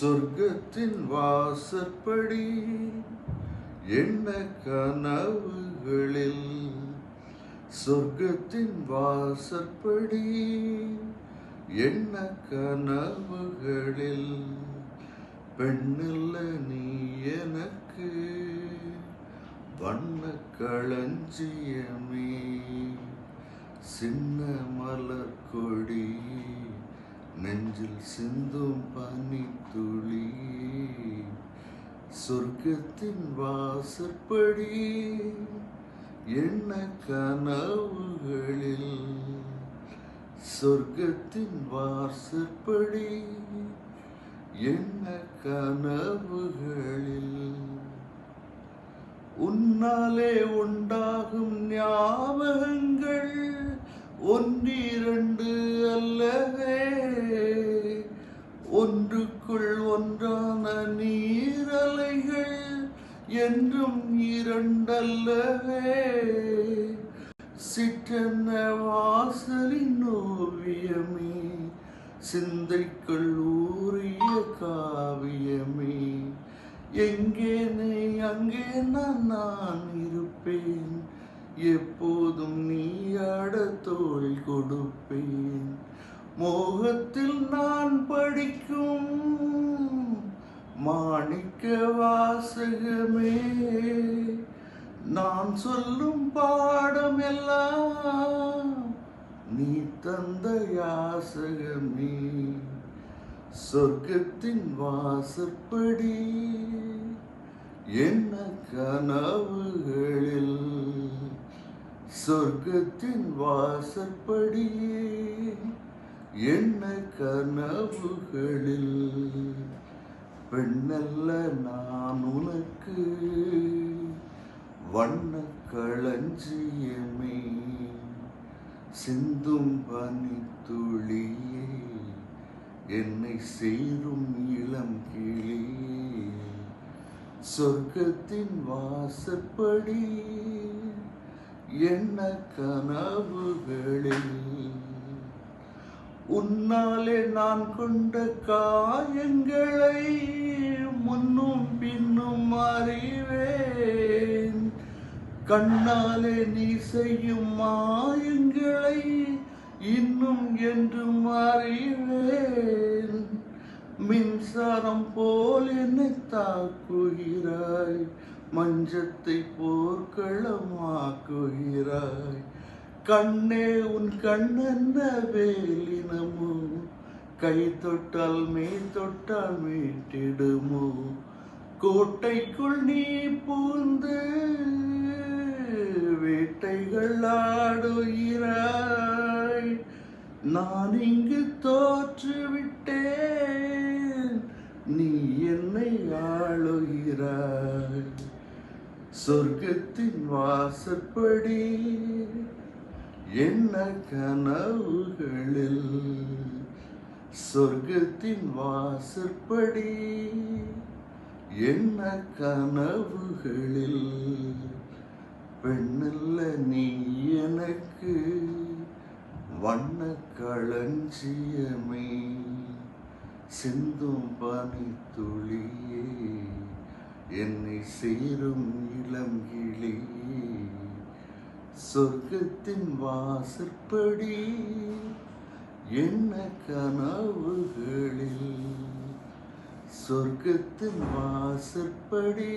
சொர்க்கத்தின் வாசற்படி என்ன கனவுகளில்? சொர்க்கத்தின் வாசற்படி என்ன கனவுகளில்? பெண்ணில்ல நீ எனக்கு வண்ண களஞ்சியமே. சின்ன மலர் கொடி நெஞ்சில் சிந்தும் பனி துளி சொர்க்கத்தின் வாசற்படி என்ன கனவுகளில்? சொர்க்கத்தின் வாசற்படி என்ன கனவுகளில்? உன்னாலே உண்டாகும் ஞாபகங்கள் ஒன்றிரண்டு அல்லவே ஒன்றுக்குள் ஒன்றான நீரலைகள் என்றும் இரண்டல்லவே. சிற்றென்ன வாசலின் ஓவியமே சிந்தைக்குள் ஊறிய காவியமே. எங்கே நீ அங்கே நான் நான் இருப்பேன். எப்போதும் நீ ஆட தோள் கொடுப்பேன். மோகத்தில் நான் படிக்கும் மாணிக்க வாசகமே. நான் சொல்லும் பாடம் எல்லாம் நீ தந்த யாசகமே. சொர்க்கத்தின் வாசற்படி என்ன கனவுகளில் சொர்க்கத்தின் வாசற்படியே என்ன கனவுகளில்? பெண்ணல்ல நான் உனக்கு வண்ண களஞ்சியமே சிந்தும் பனித்துளியே என்னை சேரும் இளம் கிளியே. சொர்க்கத்தின் வாசற்படி என்ன கனவுகளில்? உன்னாலே நான் கொண்ட காயங்களை முன்னும் பின்னும் அறிவேன். கண்ணாலே நீ செய்யும் மாயங்களை இன்னும் என்றும் அறிவேன். மின்சாரம் போல் என்னை தாக்குகிறாய். மஞ்சத்தை போர்க்களமாக்குகிறாய். கண்ணே உன் கண்ணென்ன வேலினமோ? கை தொட்டால் மே தொட்டால் மீட்டிடுமோ? கோட்டைக்குள் நீ பூந்து வேட்டைகள் ஆடுகிறாய். நான் இங்கு தோற்றுவிட்டேன். நீ என்னை ஆளுகிறாய். சொர்க்கத்தின் வாசற்படி என்ன கனவுகளில்? சொர்க்கத்தின் வாசற்படி என்ன கனவுகளில் பெண்ணில்ல நீ எனக்கு வண்ண களஞ்சியமே சிந்தும் பனி துளியே என்னை சேரும் இளம் கிளியே சொர்க்கத்தின் வாசற்படி என்ன கனவுகளில்? சொர்க்கத்தின் வாசற்படி